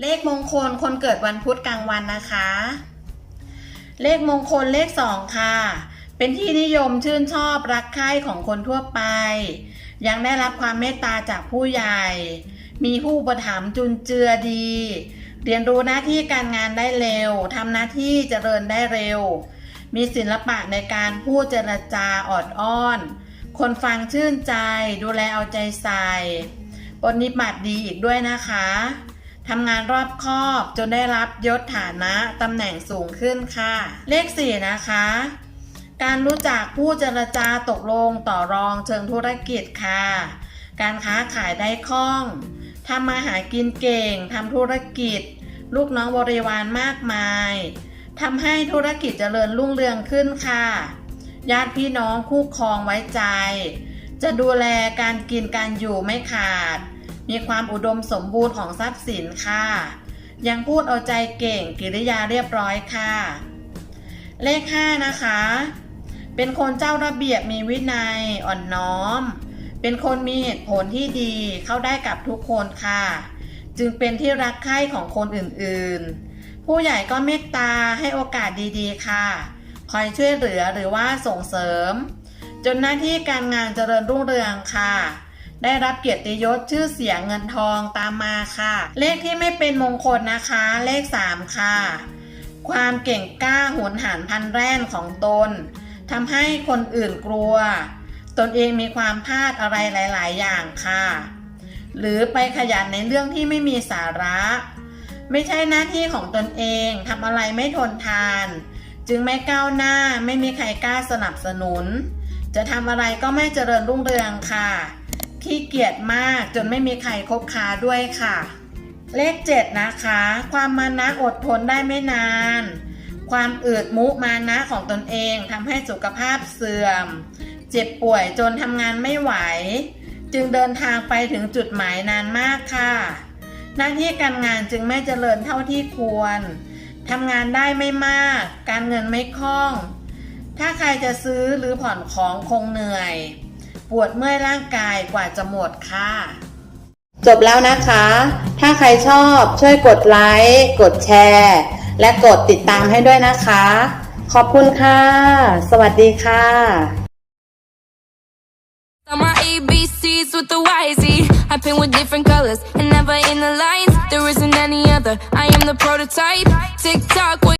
เลขมงคลคนเกิดวันพุธกลางวันนะคะ เลขมงคลเลขสองค่ะ เป็นที่นิยมชื่นชอบรักใคร่ของคนทั่วไป ยังได้รับความเมตตาจากผู้ใหญ่ มีผู้ประถมจุนเจือดี เรียนรู้หน้าที่การงานได้เร็วทำหน้าที่เจริญได้เร็ว มีศิลปะในการพูดเจรจาออดอ้อน คนฟังชื่นใจดูแลเอาใจใส่ปฏิบัติดีอีกด้วยนะคะ ทำงานรอบคอบจนได้รับยศฐานะตำแหน่งสูงขึ้นค่ะ เลขสี่นะคะ การรู้จักผู้เจรจาตกลงต่อรองเชิงธุรกิจค่ะ การค้าขายได้คล่องทำมาหากินเก่งทำธุรกิจ ลูกน้องบริวารมากมายทำให้ธุรกิจเจริญรุ่งเรืองขึ้นค่ะ ญาติพี่น้องคู่ครองไว้ใจ จะดูแลการกินการอยู่ไม่ขาด มีความอุดมสมบูรณ์ของทรัพย์สินค่ะ ยังพูดเอาใจเก่งกิริยาเรียบร้อยค่ะ เลข 5 นะคะ เป็นคนเจ้าระเบียบมีวินัยอ่อนน้อม เป็นคนมีเหตุผลที่ดีเข้าได้กับทุกคนค่ะ จึงเป็นที่รักใคร่ของคนอื่นๆ ผู้ใหญ่ก็เมตตาให้โอกาสดีๆ ค่ะ คอยช่วยเหลือหรือว่าส่งเสริม จนหน้าที่การงานเจริญรุ่งเรืองค่ะ ได้รับเกียรติยศชื่อเสียงเงินทองตามมาค่ะ เลขที่ไม่เป็นมงคลนะคะ เลข 3 ค่ะ ความเก่งกล้าหุนหันพันแร่นของตนทำให้คนอื่นกลัว ตนเองมีความพลาดอะไรหลาย ๆ อย่างค่ะ หรือไปขยันในเรื่องที่ไม่มีสาระ ไม่ใช่หน้าที่ของตนเองทำอะไรไม่ทนทาน จึงไม่ก้าวหน้าไม่มีใครกล้าสนับสนุน จะทำอะไรก็ไม่เจริญรุ่งเรืองค่ะ ขี้เกียจมากจนไม่มีใครคบค้าด้วยค่ะ เลข 7 นะคะ ความมานะอดทนได้ไม่นาน ความอืดมุมานะของตนเองทำให้สุขภาพเสื่อม เจ็บป่วยจนทำงานไม่ไหว จึงเดินทางไปถึงจุดหมายนานมากค่ะ หน้าที่การงานจึงไม่เจริญเท่าที่ควรทำงานได้ไม่มาก การเงินไม่คล่อง ถ้าใครจะซื้อหรือผ่อนของคงเหนื่อย ปวดเมื่อยร่างกายกว่าจะหมดค่ะ จบแล้วนะคะ ถ้าใครชอบช่วยกดไลค์กดแชร์ และกดติดตามให้ด้วยนะคะ ขอบคุณค่ะ สวัสดีค่ะ On my ABCs with the YZ. I paint with different colors and never in the lines. There isn't any other. I am the prototype. Tick tock.